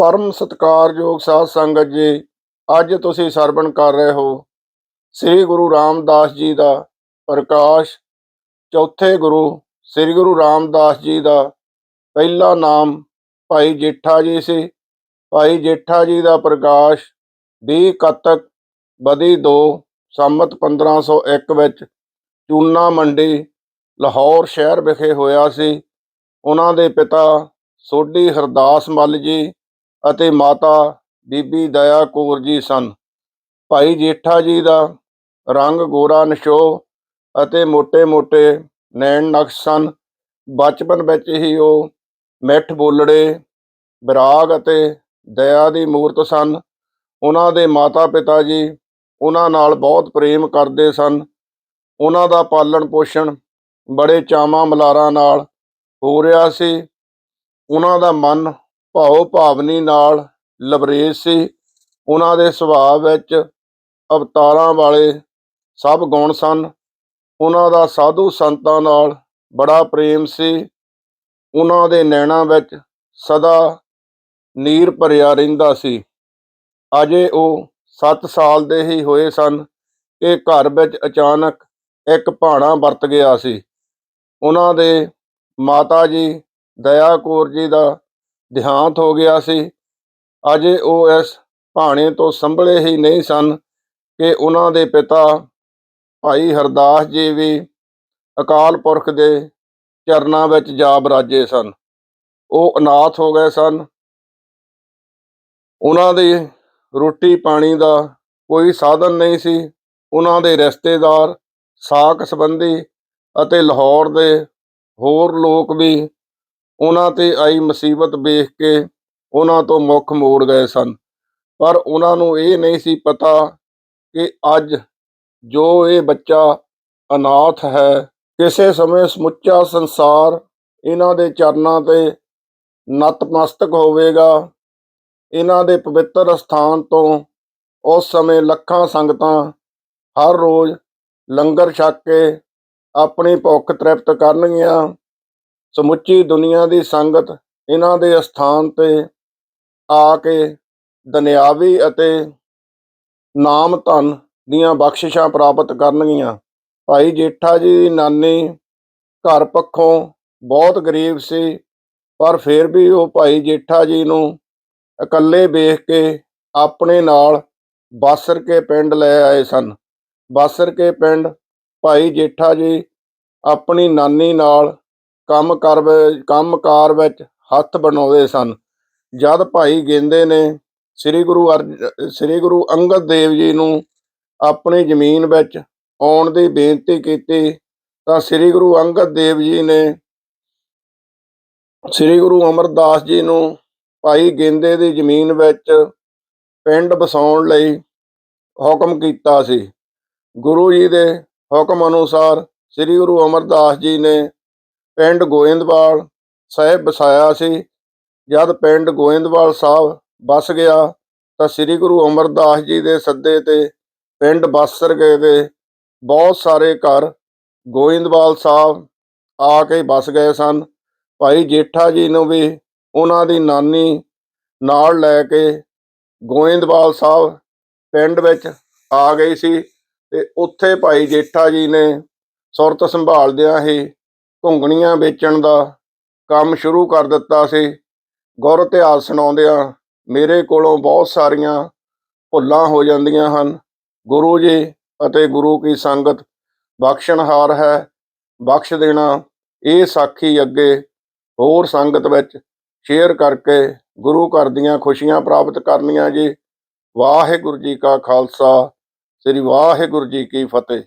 ਪਰਮ ਸਤਿਕਾਰਯੋਗ ਸਾਧ ਸੰਗਤ ਜੀ, ਅੱਜ ਤੁਸੀਂ ਸਰਵਣ ਕਰ ਰਹੇ ਹੋ ਸ੍ਰੀ ਗੁਰੂ ਰਾਮਦਾਸ ਜੀ ਦਾ ਪ੍ਰਕਾਸ਼। ਚੌਥੇ ਗੁਰੂ ਸ੍ਰੀ ਗੁਰੂ ਰਾਮਦਾਸ ਜੀ ਦਾ ਪਹਿਲਾ ਨਾਮ ਭਾਈ ਜੇਠਾ ਜੀ ਸੀ। ਭਾਈ ਜੇਠਾ ਜੀ ਦਾ ਪ੍ਰਕਾਸ਼ 20 ਕੱਤਕ ਬਦੀ 2 ਸੰਮਤ 1501 ਵਿੱਚ ਚੂਨਾ ਮੰਡੀ, ਲਾਹੌਰ ਸ਼ਹਿਰ ਵਿਖੇ ਹੋਇਆ ਸੀ। ਉਹਨਾਂ ਦੇ ਪਿਤਾ ਸੋਢੀ ਹਰਦਾਸ ਮੱਲ ਜੀ ਅਤੇ ਮਾਤਾ ਬੀਬੀ ਦਇਆ ਕੌਰ ਜੀ ਸਨ। ਭਾਈ ਜੇਠਾ ਜੀ ਦਾ ਰੰਗ ਗੋਰਾ ਨਸ਼ੋ ਅਤੇ ਮੋٹے-ਮੋٹے ਨੈਣ ਨਕਸ਼ ਸਨ। ਬਚਪਨ ਵਿੱਚ ਹੀ ਉਹ ਮਿੱਠ ਬੋਲੜੇ ਵਿਰਾਗ ਅਤੇ ਦਇਆ ਦੀ ਮੂਰਤ ਸਨ। ਉਹਨਾਂ ਦੇ ਮਾਤਾ-ਪਿਤਾ ਜੀ ਉਹਨਾਂ ਨਾਲ ਬਹੁਤ ਪ੍ਰੇਮ ਕਰਦੇ ਸਨ। ਉਹਨਾਂ ਦਾ ਪਾਲਣ ਪੋਸ਼ਣ ਬੜੇ ਚਾਵਾਂ ਮਲਾਰਾਂ ਨਾਲ ਹੋ ਰਿਹਾ ਸੀ। ਉਹਨਾਂ ਦਾ ਮਨ ਭਾਉ ਭਾਵਨੀ ਨਾਲ ਲਬਰੇਜ਼ ਸੀ। ਉਹਨਾਂ ਦੇ ਸੁਭਾਅ ਵਿੱਚ ਅਵਤਾਰਾਂ ਵਾਲੇ ਸਭ ਗੁਣ ਸਨ। ਉਹਨਾਂ ਦਾ ਸਾਧੂ ਸੰਤਾਂ ਨਾਲ ਬੜਾ ਪ੍ਰੇਮ ਸੀ। ਉਹਨਾਂ ਦੇ ਨੈਣਾਂ ਵਿੱਚ ਸਦਾ ਨੀਰ ਭਰਿਆ ਰਹਿੰਦਾ ਸੀ। ਅਜੇ ਉਹ 7 ਸਾਲ ਦੇ ਹੀ ਹੋਏ ਸਨ ਕਿ ਘਰ ਵਿੱਚ ਅਚਾਨਕ ਇੱਕ ਭਾਣਾ ਵਰਤ ਗਿਆ ਸੀ। ਉਹਨਾਂ ਦੇ ਮਾਤਾ ਜੀ ਦਇਆ ਕੌਰ ਜੀ ਦਾ ਦੇਹਾਂਤ ਹੋ ਗਿਆ ਸੀ। ਅਜੇ ਉਹ ਇਸ ਭਾਣੇ ਤੋਂ ਸੰਭਲੇ ਹੀ ਨਹੀਂ ਸਨ ਕਿ ਉਹਨਾਂ ਦੇ ਪਿਤਾ ਭਾਈ ਹਰਦਾਸ ਜੀ ਵੀ ਅਕਾਲ ਪੁਰਖ ਦੇ ਚਰਨਾਂ ਵਿੱਚ ਜਾ ਬਰਾਜੇ ਸਨ। ਉਹ ਅਨਾਥ ਹੋ ਗਏ ਸਨ। ਉਹਨਾਂ ਦੀ ਰੋਟੀ ਪਾਣੀ ਦਾ ਕੋਈ ਸਾਧਨ ਨਹੀਂ ਸੀ। ਉਹਨਾਂ ਦੇ ਰਿਸ਼ਤੇਦਾਰ ਸਾਕ ਸੰਬੰਧੀ ਅਤੇ ਲਾਹੌਰ ਦੇ ਹੋਰ ਲੋਕ ਵੀ ਉਹਨਾਂ ਤੇ ਆਈ ਮੁਸੀਬਤ ਵੇਖ ਕੇ ਉਹਨਾਂ ਤੋਂ ਮੁੱਖ ਮੋੜ ਗਏ ਸਨ। ਪਰ ਉਹਨਾਂ ਨੂੰ ਇਹ ਨਹੀਂ ਸੀ ਪਤਾ ਕਿ ਅੱਜ ਜੋ ਇਹ ਬੱਚਾ ਅਨਾਥ ਹੈ, ਕਿਸੇ ਸਮੇਂ ਸਮੁੱਚਾ ਸੰਸਾਰ ਇਹਨਾਂ ਦੇ ਚਰਨਾਂ ਤੇ ਨਤਮਸਤਕ ਹੋਵੇਗਾ। ਇਹਨਾਂ ਦੇ ਪਵਿੱਤਰ ਸਥਾਨ ਤੋਂ ਉਸ ਸਮੇਂ ਲੱਖਾਂ ਸੰਗਤਾਂ ਹਰ ਰੋਜ਼ ਲੰਗਰ ਛਕ ਕੇ ਆਪਣੀ ਭੁੱਖ ਤ੍ਰਿਪਤ ਕਰਨਗੀਆਂ। ਸਮੁੱਚੀ ਦੁਨੀਆ ਦੀ ਸੰਗਤ ਇਹਨਾਂ ਦੇ ਅਸਥਾਨ ਤੇ ਆ ਕੇ ਦੁਨਿਆਵੀ ਅਤੇ ਨਾਮ ਧਨ ਦੀਆਂ ਬਖਸ਼ਿਸ਼ਾਂ ਪ੍ਰਾਪਤ ਕਰਨਗੀਆਂ। ਭਾਈ ਜੇਠਾ ਜੀ ਦੀ ਨਾਨੀ ਘਰ ਪੱਖੋਂ ਬਹੁਤ ਗਰੀਬ ਸੀ, ਪਰ ਫਿਰ ਵੀ ਉਹ ਭਾਈ ਜੇਠਾ ਜੀ ਨੂੰ ਇਕੱਲੇ ਵੇਖ ਕੇ ਆਪਣੇ ਨਾਲ ਬਾਸਰ ਕੇ ਪਿੰਡ ਲੈ ਆਏ ਸਨ। ਬਾਸਰ ਕੇ ਪਿੰਡ ਭਾਈ ਜੇਠਾ ਜੀ ਆਪਣੀ ਨਾਨੀ ਨਾਲ ਕੰਮ ਕਰ ਕੰਮਕਾਰ ਵਿੱਚ ਹੱਥ ਬਣਾਉਂਦੇ ਸਨ। ਜਦ ਭਾਈ ਗੇਂਦੇ ਨੇ ਸ੍ਰੀ ਗੁਰੂ ਅਰਜ ਸ੍ਰੀ ਗੁਰੂ ਅੰਗਦ ਦੇਵ ਜੀ ਨੂੰ ਆਪਣੀ ਜ਼ਮੀਨ ਵਿੱਚ ਆਉਣ ਦੀ ਬੇਨਤੀ ਕੀਤੀ, ਤਾਂ ਸ੍ਰੀ ਗੁਰੂ ਅੰਗਦ ਦੇਵ ਜੀ ਨੇ ਸ੍ਰੀ ਗੁਰੂ ਅਮਰਦਾਸ ਜੀ ਨੂੰ ਭਾਈ ਗੇਂਦੇ ਦੀ ਜ਼ਮੀਨ ਵਿੱਚ ਪਿੰਡ ਵਸਾਉਣ ਲਈ ਹੁਕਮ ਕੀਤਾ ਸੀ। ਗੁਰੂ ਜੀ ਦੇ ਹੁਕਮ ਅਨੁਸਾਰ ਸ੍ਰੀ ਗੁਰੂ ਅਮਰਦਾਸ ਜੀ ਨੇ ਪਿੰਡ ਗੋਇੰਦਵਾਲ ਸਾਹਿਬ ਵਸਾਇਆ ਸੀ। ਜਦ ਪਿੰਡ ਗੋਇੰਦਵਾਲ ਸਾਹਿਬ ਵਸ ਗਿਆ ਤਾਂ ਸ੍ਰੀ ਗੁਰੂ ਅਮਰਦਾਸ ਜੀ ਦੇ ਸੱਦੇ ਤੇ ਪਿੰਡ ਬਾਸਰ ਗਏ ਦੇ ਬਹੁਤ ਸਾਰੇ ਘਰ ਗੋਇੰਦਵਾਲ ਸਾਹਿਬ ਆ ਕੇ ਵਸ ਗਏ ਸਨ। ਭਾਈ ਜੇਠਾ ਜੀ ਨੂੰ ਵੀ ਉਹਨਾਂ ਦੀ ਨਾਨੀ ਨਾਲ ਲੈ ਕੇ ਗੋਇੰਦਵਾਲ ਸਾਹਿਬ ਪਿੰਡ ਵਿੱਚ ਆ ਗਈ ਸੀ ਤੇ ਉੱਥੇ ਭਾਈ ਜੇਠਾ ਜੀ ਨੇ ਸੁਰਤ ਸੰਭਾਲਦਿਆਂ ਹੀ ਘੁੰਗਣੀਆਂ ਵੇਚਣ ਦਾ ਕੰਮ ਸ਼ੁਰੂ ਕਰ ਦਿੱਤਾ ਸੀ। ਗੁਰ ਇਤਿਹਾਸ ਸੁਣਾਉਂਦਿਆਂ ਮੇਰੇ ਕੋਲੋਂ ਬਹੁਤ ਸਾਰੀਆਂ ਭੁੱਲਾਂ ਹੋ ਜਾਂਦੀਆਂ ਹਨ। ਗੁਰੂ ਜੀ ਅਤੇ ਗੁਰੂ ਕੀ ਸੰਗਤ ਬਖਸ਼ਣਹਾਰ ਹੈ। ਬਖਸ਼ ਦੇਣਾ ਇਹ ਸਾਖੀ ਅੱਗੇ ਹੋਰ ਸੰਗਤ ਵਿੱਚ ਸ਼ੇਅਰ ਕਰਕੇ ਗੁਰੂ ਘਰ ਦੀਆਂ ਖੁਸ਼ੀਆਂ ਪ੍ਰਾਪਤ ਕਰਨੀਆਂ ਜੀ। ਵਾਹਿਗੁਰੂ ਜੀ ਕਾ ਖਾਲਸਾ, ਸ੍ਰੀ ਵਾਹਿਗੁਰੂ ਜੀ ਕੀ ਫਤਿਹ।